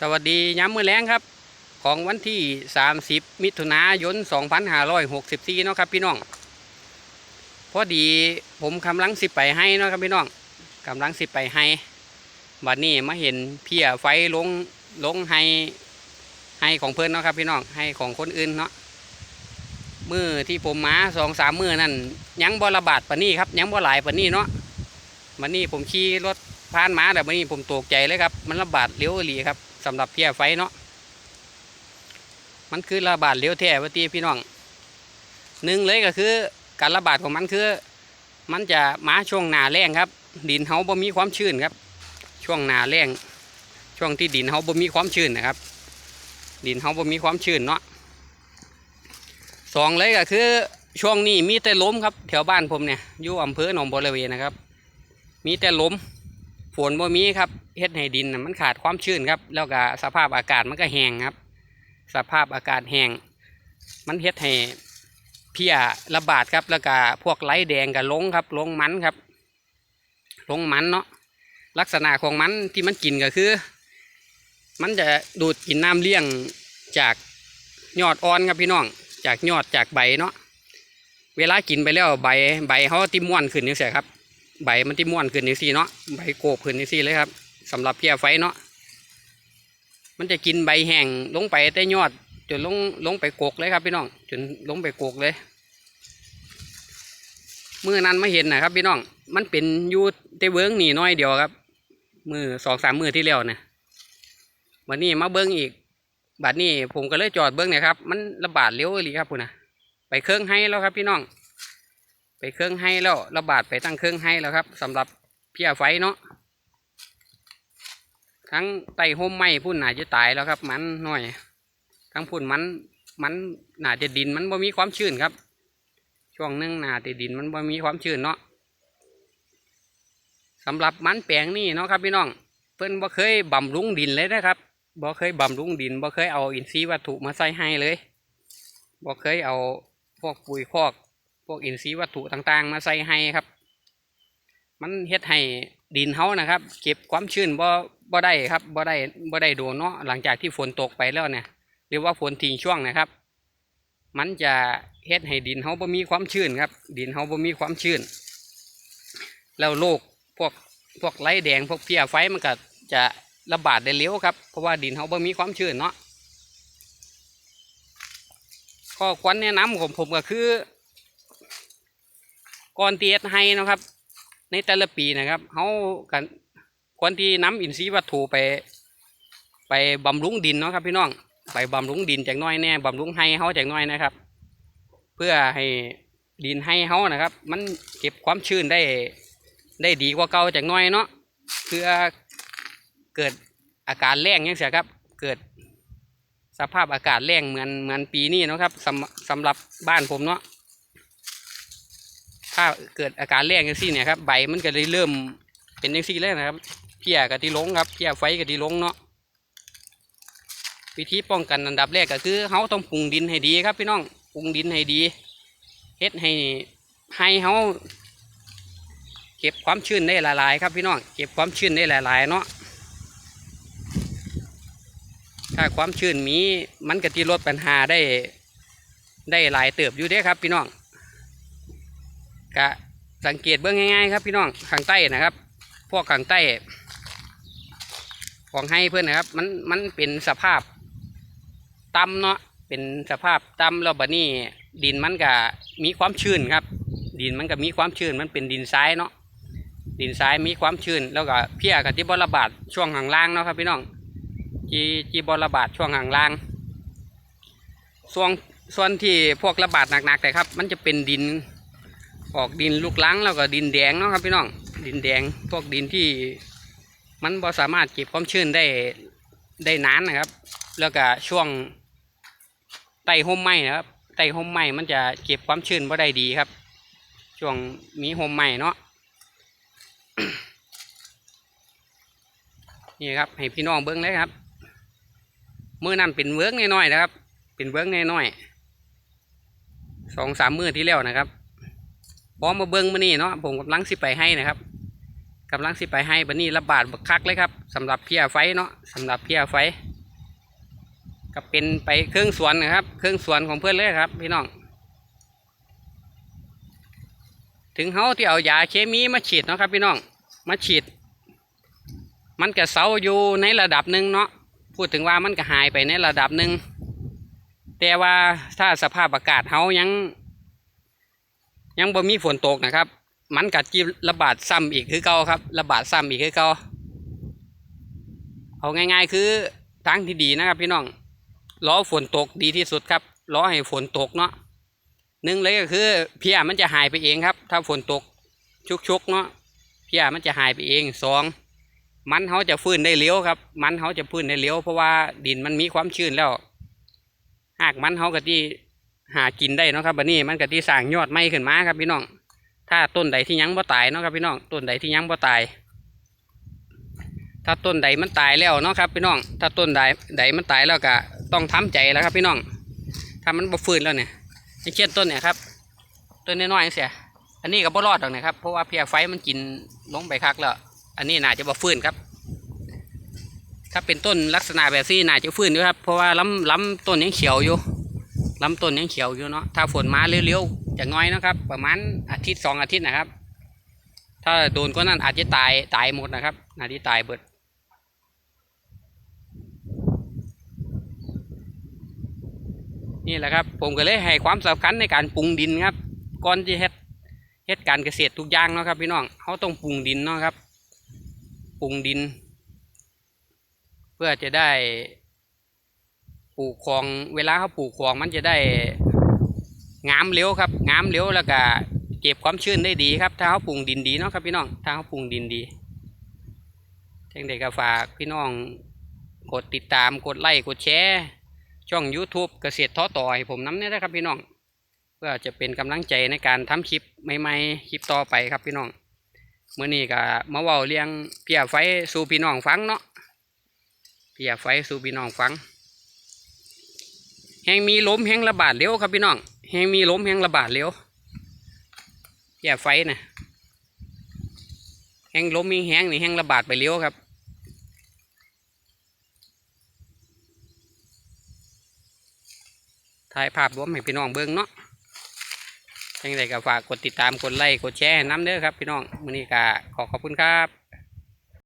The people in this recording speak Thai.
สวัสดีย้ำมือแรงครับ ของวันที่ 30 มิถุนายน 2564เนาะครับพี่น้อง พอดีผมกำลังสิไปให้เนาะครับพี่น้องกำลังสิไปให้บัดนี้มาเห็นเพียไฟลงลงให้ให้ของเพื่อนเนาะครับพี่น้องให้ของคนอื่นเนาะมือที่ผมมาสองสามมือนั่นยังบ่ระบาดปนนี้ครับยังบ่หลายปนนี้เนาะวันนี้ผมขี่รถผ่านมาแต่วันนี้ผมตกใจเลยครับ มันระบาดเร็วอีหลีครับ สำหรับเพียไฟเนาะมันคือระบาดเร็วแท้วตีพี่น้องหนึ่งเลยก็คือ การระบาดของมันคือ มันจะมาช่วงหนาแรงครับ ดินเฮาบ่มีความชื้นครับ ช่วงหนาแรงช่วงที่ดินเฮาบ่มีความชื้นนะครับ ดินเฮาบ่มีความชื้นเนาะสองเลยก็คือ ช่วงนี้มีแต่ล้มครับ แถวบ้านผมเนี่ยอยู่อำเภอหนองบัวระเวนะครับ มีแต่ล้ม ฝนบ่มีครับเฮ็ดให้ดินมันขาดความชื้นครับ แล้วก็สภาพอากาศมันก็แห้งครับ สภาพอากาศแห้งมันเฮ็ดให้เพี้ยระบาดครับ แล้วก็พวกไร้แดงก็ลงครับลงมันครับลงมันเนาะลักษณะของมันที่มันกินก็คือ มันจะดูดกินน้ำเลี้ยงจากยอดอ่อนครับพี่น้อง จากยอดจากใบเนาะเวลากินไปแล้วใบใบเขาติม้วนขึ้นนี่เสียครับ ใบมันที่ม้วนขึ้นนี่สิเนาะใบโกบขึ้นนี่สิเลยครับสำหรับเพียไฟเนาะมันจะกินใบแห้งลงไปแต่ยอด จนลงลงไปโกกเลยครับพี่น้อง จนลงไปโกกเลยมือนั้นไม่เห็นนะครับพี่น้อง มันเป็นอยูเตเวิ้งนี่น้อยเดียวครับ มือสองสามมือที่แล้วเนี่ยวันนี้มาเบิ้งอีกบัดนี้ผมก็เลยจอดเบิ้งเนี่ยครับ มันระบาดเร็วเลยครับคุณนะไปเครื่องให้แล้วครับพี่น้อง ไปเครื่องให้แล้วระบาดไปตั้งเครื่องให้แล้วครับสำหรับเพียไฟเนาะทั้งไต่ห่มไม้พุ่นหนาจะตายแล้วครับ มันหน่อย ทั้งพุ่นมันมันหนาจะดินมันบ่มีความชื้นครับ ช่วงนึงหนาจะดินมันบ่มีความชื้นเนาะสำหรับมันแปลงนี่เนาะครับพี่น้องเพิ่นบ่เคยบำรุงดินเลยนะครับบ่เคยบำรุงดินบ่เคยเอาอินทรีย์วัตถุมาใส่ให้เลยบ่เคยเอาพวกปุ๋ยพอก พวกอินทรีย์วัตถุต่างๆ มาใส่ให้ครับ มันเฮ็ดให้ดินเฮานะครับ เก็บความชื้นบ่บ่ได้ครับบ่ได้บ่ได้โดนเนาะหลังจากที่ฝนตกไปแล้วเนี่ยหรือว่าฝนทิ้งช่วงนะครับ มันจะเฮ็ดให้ดินเฮาบ่มีความชื้นครับ ดินเฮาบ่มีความชื้น แล้วโรคพวกพวกไรแดงพวกเพี้ยไฟมันก็จะระบาดได้เร็วครับ เพราะว่าดินเฮาบ่มีความชื้นเนาะข้อควรแนะนำของผมก็คือ ก่อนที่เฮ็ดให้นะครับ ในแต่ละปีนะครับเขากันควรที่น้ำอินทรีย์วัตถุไป ไปบำรุงดินเนาะครับพี่น้องไปบำรุงดินจากน้อยแน่บำรุงให้เขาจากน้อยนะครับ เพื่อให้ดินให้เขานะครับ มันเก็บความชื้นได้ได้ดีกว่าเก่าจากน้อยเนาะเพื่อเกิดอาการแรงยังเสียครับ เกิดสภาพอากาศแรงเหมือนเหมือนปีนี้นะครับสำสำหรับบ้านผมเนาะ ถ้าเกิดอาการแรงอย่างซี่เนี่ยครับใบมันก็เลยเริ่มเป็นอย่างซี่เลยนะครับเพี้ยกับที่ลงครับเพี้ยไฟกับที่ลงเนาะวิธีป้องกันอันดับแรกก็คือเขาต้องปรุงดินให้ดีครับพี่น้องปรุงดินให้ดีเฮ็ดให้ให้เขาเก็บความชื้นได้หลายๆ ครับพี่น้องเก็บความชื้นได้หลายๆเนาะถ้าความชื้นมีมันก็ที่ลดปัญหาได้ได้หลายเติบอยู่เด้ครับพี่น้อง กะสังเกตเบื้องง่ายๆครับพี่น้องข้างใต้นะครับ พวกข้างใต้ ของให้เพื่อนนะครับ มันมันเป็นสภาพต่ำเนาะเป็นสภาพต่ำแล้วบัดนี้ดินมันก็มีความชื้นครับ ดินมันก็มีความชื้นมันเป็นดินทรายเนาะดินทรายมีความชื้นแล้วก็เพี้ยกับที่บระบาดช่วงห่างล่างเนาะครับพี่น้องจีจีบระบาดช่วงห่างล่างส่วนส่วนที่พวกระบาดหนักๆแต่ครับ มันจะเป็นดิน ออกดินลูกลังแล้วก็ดินแดงเนาะครับพี่น้อง ดินแดงพวกดินที่ มันบ่สามารถเก็บความชื้นได้ได้นานนะครับ แล้วก็ช่วงไต่ห่มไม้นะครับไต่ห่มไม้มันจะเก็บความชื้นบ่ได้ดีครับ ช่วงมีห่มไม้เนาะนี่ครับ ให้พี่น้องเบิ้งเลยครับมือนั่นเป็นเวิ้งน้อยๆนะครับ เป็นเวิ้งน้อยๆสองสามมือที่แล้วนะครับ พร้อมมาเบิ้งมานี่เนาะผมกำลังสิไปให้นะครับกำลังสิไปให้บันนี้ระบาดบักคักเลยครับสำหรับเพียไฟเนาะสำหรับเพียไฟก็เป็นไปเครื่องสวนนะครับ เครื่องสวนของเพื่อนเลยครับ พี่น้อง ถึงเขาที่เอายาเคมีมาฉีดเนาะครับ พี่น้องมาฉีด มันก็เซาอยู่ในระดับหนึ่งเนาะพูดถึงว่ามันก็หายไปในระดับหนึ่งแต่ว่าถ้าสภาพอากาศเขายัง ยังบ่มีฝนตกนะครับ มันกัดจีระบาดซ้ำอีกคือเก่าครับ ระบาดซ้ำอีกคือเก่าเอาง่าย ๆ คือทางที่ดีนะครับพี่น้องรอฝนตกดีที่สุดครับรอให้ฝนตกเนาะหนึ่งเลยก็คือเพียมันจะหายไปเองครับ ถ้าฝนตกชุกๆเนาะเพียมันจะหายไปเองสองมันเขาจะฟื้นได้เร็วครับ มันเขาจะฟื้นได้เร็วเพราะว่าดินมันมีความชื้นแล้ว หากมันเขาก็ที่ หากินได้นะครับบันนี้มันก็ที่สร้างยอดไม้ขึ้นมาครับพี่น้อง ถ้าต้นใดที่ยังบ่ตายเนาะครับพี่น้อง ต้นใดที่ยังบ่ตาย ถ้าต้นใดมันตายแล้วเนาะครับพี่น้อง ถ้าต้นใดใดมันตายแล้วก็ต้องทำใจแล้วครับพี่น้อง ถ้ามันบ่ฟื้นแล้วเนี่ยเช่นต้นเนี่ยครับ ต้นน้อยๆเสียอันนี้ก็บ่รอดหรอกนะครับ เพราะว่าเพียไฟมันกินลงไปคักแล้ว อันนี้น่าจะบ่ฟื้นครับถ้าเป็นต้นลักษณะแบบนี้น่าจะฟื้นอยู่ครับ เพราะว่าลำลำต้นยังเขียวอยู่ ลำต้นยังเขียวอยู่เนาะถ้าฝนมาเร็วๆจะน้อยนะครับ ประมาณอาทิตย์สองอาทิตย์นะครับ ถ้าโดนก็นั่นอาจจะตายตายหมดนะครับอาจจะตายเบิดนี่แหละครับผมก็เลยให้ความสำคัญในการปรุงดินครับก่อนที่เฮ็ดเฮ็ดการเกษตรทุกอย่างเนาะครับพี่น้องเขาต้องปรุงดินเนาะครับปรุงดิน เพื่อจะได้ ปลูกของเวลาเขาปลูกของมันจะได้งามเร็วครับงามเร็วแล้วก็เก็บความชื้นได้ดีครับ ถ้าเขาปรุงดินดีเนาะครับพี่น้องถ้าเขาปรุงดินดีจังเด็กก็ฝากพี่น้องกดติดตามกดไลค์กดแชร์ช่อง YouTube เกษตรท้อต่อให้ผมน้ำเนี่ยนะครับพี่น้องเพื่อจะเป็นกำลังใจในการทำคลิปใหม่ๆคลิปต่อไปครับพี่น้องเมื่อนี้ก็มาว้าเรียงเพียไฟสู่พี่น้องฟังเนาะเพียไฟสู่พี่น้องฟัง แหงมีล้มแหงระบาดเร็วครับพี่น้องแหงมีล้มแหงระบาดเร็วเพียไฟนะแหงล้มมีแหงนี่แหงระบาดไปเร็วครับถ่ายภาพรวมให้พี่น้องเบิ่งเนาะยังไงก็ฝากกดติดตามกดไลค์กดแชร์น้ำเด้อครับพี่น้องมื้อนี้ก็ขอขอบคุณครับ